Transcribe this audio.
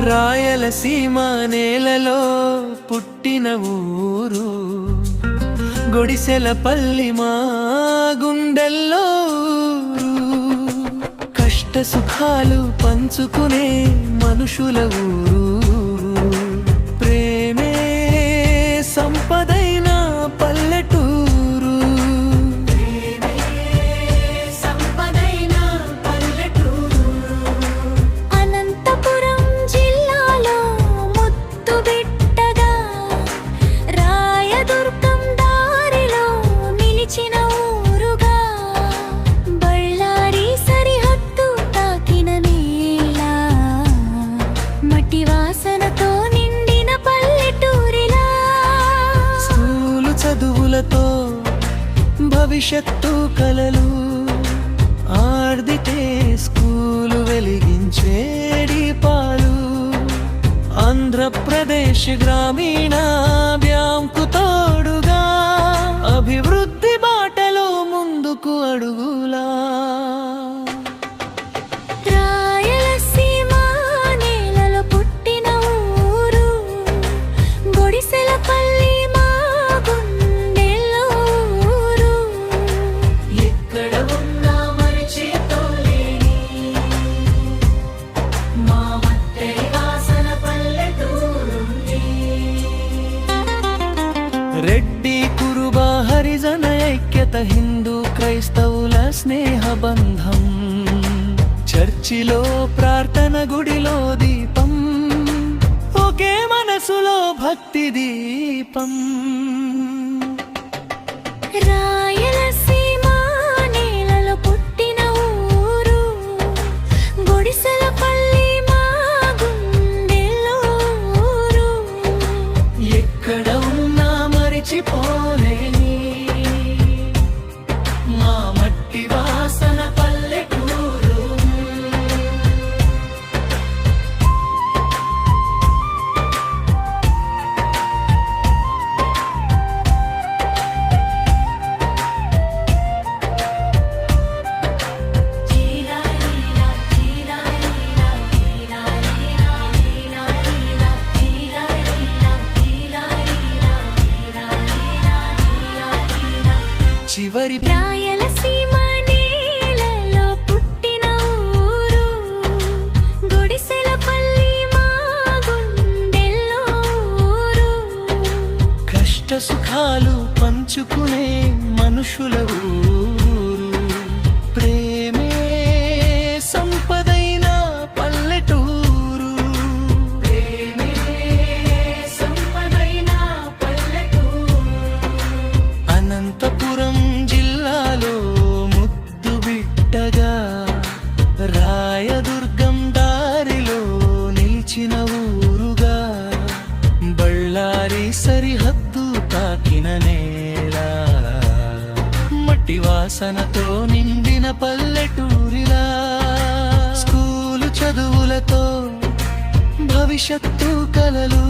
రాయలసీమ నేలలో పుట్టిన ఊరు. గుడిసెల పల్లి మా గుండెల్లో కష్ట సుఖాలు పంచుకునే మనుషుల ఊరు. చదువులతో భవిష్యత్తు కలలు ఆర్దితే స్కూలు వెలిగించేడి పాలు. ఆంధ్రప్రదేశ్ గ్రామీణ బ్యాంకు తోడుగా అభివృద్ధి బాటలో ముందుకు అడుగులు రెడ్డి కురుబ హరిజన ఐక్యత హిందూ క్రైస్తవుల స్నేహ బంధం. చర్చిలో ప్రార్థన గుడిలో దీపం. ఒకే మనసులో భక్తి దీపం. people సుఖాలు పంచుకునే మనుషుల ఊరు. వాసనతో నిండిన పల్లెటూరిలా స్కూలు చదువులతో భవిష్యత్తు కలలు.